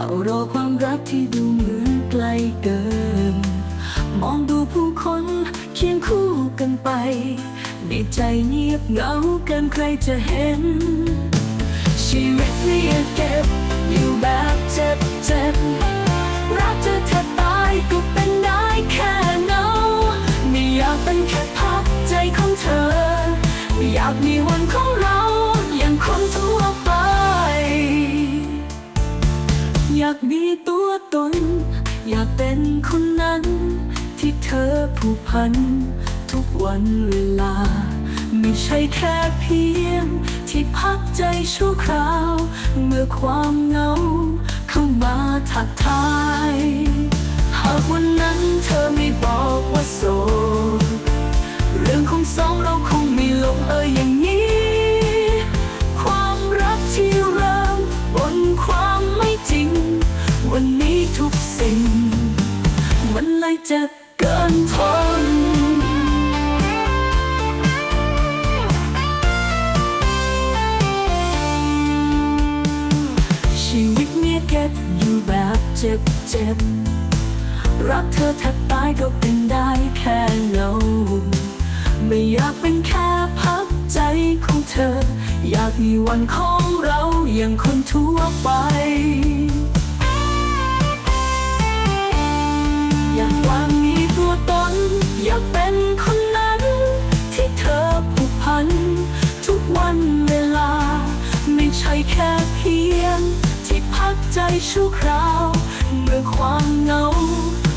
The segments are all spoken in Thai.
ฝ้ารอความรักที่ดูเหมือนไกลเกิน มองดูผู้คนเคียงคู่กันไป ในใจเงียบเหงาเกินใครจะเห็น ชีวิตนี่เก็บอยู่แบบเจ็บเจ็บๆรักเธอแทบตายก็เป็นได้แค่เงาไม่อยากเป็นแค่พักใจของเธอ อยากมีวัน อยากเป็นคนนั้น ที่เธอผูกพัน ทุกวันเวลา ไม่ใช่แค่เพียง ที่พักใจชั่วคราว เมื่อความเหงาเข้ามาทักทาย ทุกสิ่ง มันเลยจ็บเกินทนชีวิตเนี่ยเก็บอยู่แบบเจ็บเจ็บรักเธอแทบตายก็เป็นได้แค่เงาไม่อยากเป็นแค่พักใจของเธอ อยากมีวันของเราอย่างคนทั่วไป อยากวางมีตัวตน อยากเป็นคนนั้น ที่เธอผูกพัน ทุกวันเวลา ไม่ใช่แค่เพียง ที่พักใจชั่วคราว เมื่อความเหงา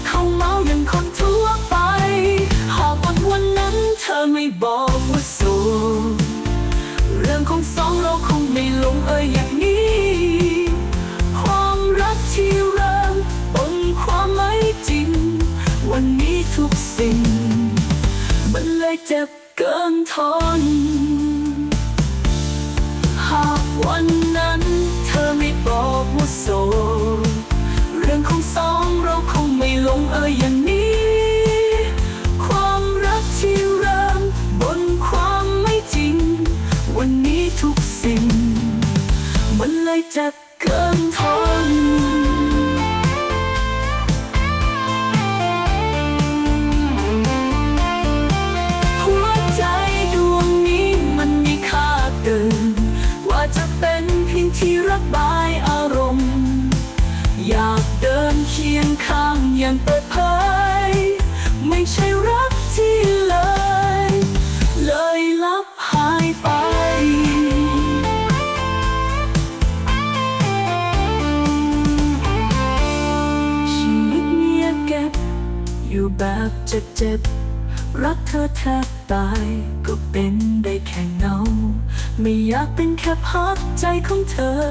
เข้าเมาอย่างคนทั่วไป หากวันวันนั้นเธอไม่บอกว่าโสดเรื่องของสองเราคงไม่ลงเอยอย่างนี้ ความรักที่เริ่มบนความไม่จ วันนี้ทุกสิ่ง มันเลยเจ็บเกินทน หากวันนั้นเธอไม่บอกว่าโสดเรื่องของสองเราคงไม่ลงเอยอย่างนี้ ความรักที่เริ่มบนความไม่จริง วันนี้ทุกสิ่ง มันเลยเจ็บเกินทน บายอารมณ์ อยากเดินเคียงข้างอย่างเปิดเผย ไม่ใช่รักที่เลย เลยลับหายไป ชีวิตเนี่ยเก็บ อยู่แบบเจ็บๆ รักเธอแทบตายก็เป็นได้แค่เงา ไม่อยากเป็นแค่พักใจของเธอ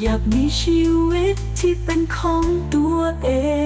อยากมีชีวิตที่เป็นของตัวเอง